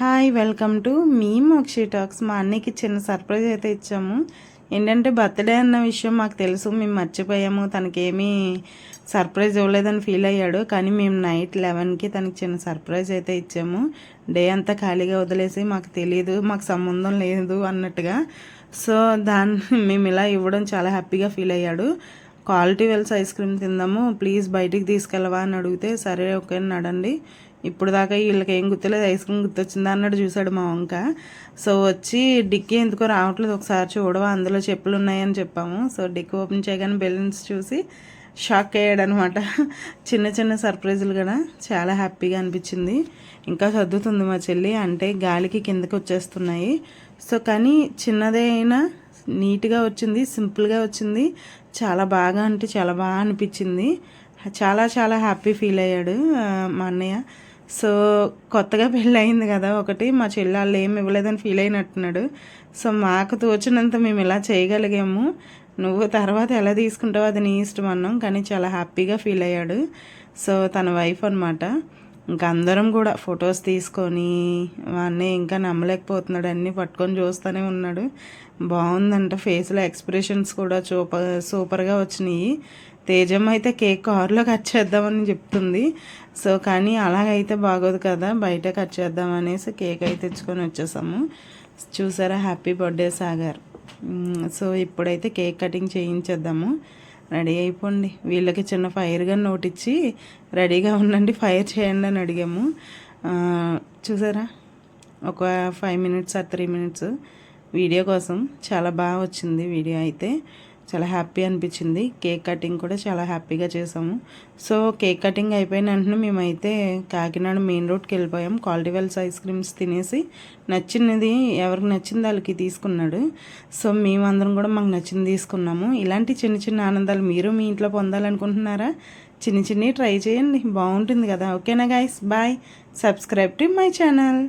Hi welcome to మీ Mokshi talks మా అన్నయ్యకి చిన్న సర్ప్రైజ్ అయితే ఇచ్చాము. ఏంటంటే బర్త్డే అన్న విషయం మాకు తెలుసు. మేము మర్చిపోయాము. తనకేమీ సర్ప్రైజ్ ఇవ్వలేదని ఫీల్ అయ్యాడు. కానీ మేము నైట్ లెవెన్కి తనకి చిన్న సర్ప్రైజ్ అయితే ఇచ్చాము. డే అంతా ఖాళీగా వదిలేసి మాకు తెలియదు మాకు సంబంధం లేదు అన్నట్టుగా. సో దాన్ని మేము ఇలా ఇవ్వడం చాలా హ్యాపీగా ఫీల్ అయ్యాడు. క్వాలిటీ వెల్స్ ఐస్ క్రీమ్ తిందాము. ప్లీజ్ బయటికి తీసుకెళ్ళవా అని అడిగితే సరే ఓకే నడండి ఇప్పుడు దాకా వీళ్ళకి ఏం గుర్తులేదు ఐస్ క్రీమ్ గుర్తొచ్చిందా అన్నట్టు చూశాడు మా వంక. సో వచ్చి డిక్కీ ఎందుకో రావట్లేదు ఒకసారి చూడవా అందులో చెప్పులు ఉన్నాయని చెప్పాము. సో డిక్కీ ఓపెన్ చేయగానే బెలూన్స్ చూసి షాక్ అయ్యాడు అనమాట చిన్న చిన్న సర్ప్రైజులు కూడా చాలా హ్యాపీగా అనిపించింది. ఇంకా సర్దుతుంది మా చెల్లి అంటే గాలికి కిందకి వచ్చేస్తున్నాయి. సో కానీ చిన్నదే అయినా నీట్గా వచ్చింది సింపుల్గా వచ్చింది. చాలా బాగా అంటే చాలా బాగా అనిపించింది. చాలా చాలా హ్యాపీ ఫీల్ అయ్యాడు మా అన్నయ్య. సో కొత్తగా పెళ్ళి అయింది కదా ఒకటి. మా చెల్లెళ్ళు ఏమి ఇవ్వలేదని ఫీల్ అయినట్టున్నాడు. సో మాకు తోచినంత మేము ఇలా చేయగలిగాము? నువ్వు తర్వాత ఎలా తీసుకుంటావో అది నీ ఇష్టం అన్నాం. కానీ చాలా హ్యాపీగా ఫీల్ అయ్యాడు. సో తన వైఫ్ అనమాట ఇంకా అందరం కూడా ఫొటోస్ తీసుకొని అన్నీ ఇంకా నమ్మలేకపోతున్నాడు. అన్నీ పట్టుకొని చూస్తూనే ఉన్నాడు. బాగుందంట ఫేస్లో ఎక్స్ప్రెషన్స్ కూడా సూపర్ సూపర్గా వచ్చినాయి. తేజమ్మ అయితే కేక్ కారులో కట్ చేద్దామని చెప్తుంది. సో కానీ అలాగైతే బాగోదు కదా బయట కట్ చేద్దాం అనేసి కేక్ అయితే తెచ్చుకొని వచ్చేసాము. చూసారా హ్యాపీ బర్త్డే సాగర్. సో ఇప్పుడైతే కేక్ కటింగ్ చేయించేద్దాము. రెడీ అయిపోండి. వీళ్ళకి చిన్న ఫైర్ గన్ నోటిచ్చి రెడీగా ఉండండి ఫైర్ చేయండి అని అడిగాము. చూసారా? ఒక ఫైవ్ మినిట్స్ ఆ త్రీ మినిట్స్ వీడియో కోసం. చాలా బాగా వచ్చింది వీడియో అయితే. చాలా హ్యాపీ అనిపించింది. కేక్ కటింగ్ కూడా చాలా హ్యాపీగా చేసాము. సో కేక్ కటింగ్ అయిపోయిన వెంటనే మేమైతే కాకినాడ మెయిన్ రోడ్కి వెళ్ళిపోయాం. క్వాలిటీ వెల్స్ ఐస్ క్రీమ్స్ తినేసి నచ్చినది ఎవరికి నచ్చింది వాళ్ళకి తీసుకున్నాడు. సో మేమందరం కూడా మాకు నచ్చింది తీసుకున్నాము. ఇలాంటి చిన్న చిన్న ఆనందాలు మీరు మీ ఇంట్లో పొందాలనుకుంటున్నారా? చిన్న చిన్నవి ట్రై చేయండి. బాగుంటుంది కదా. ఓకేనా guys bye subscribe to my channel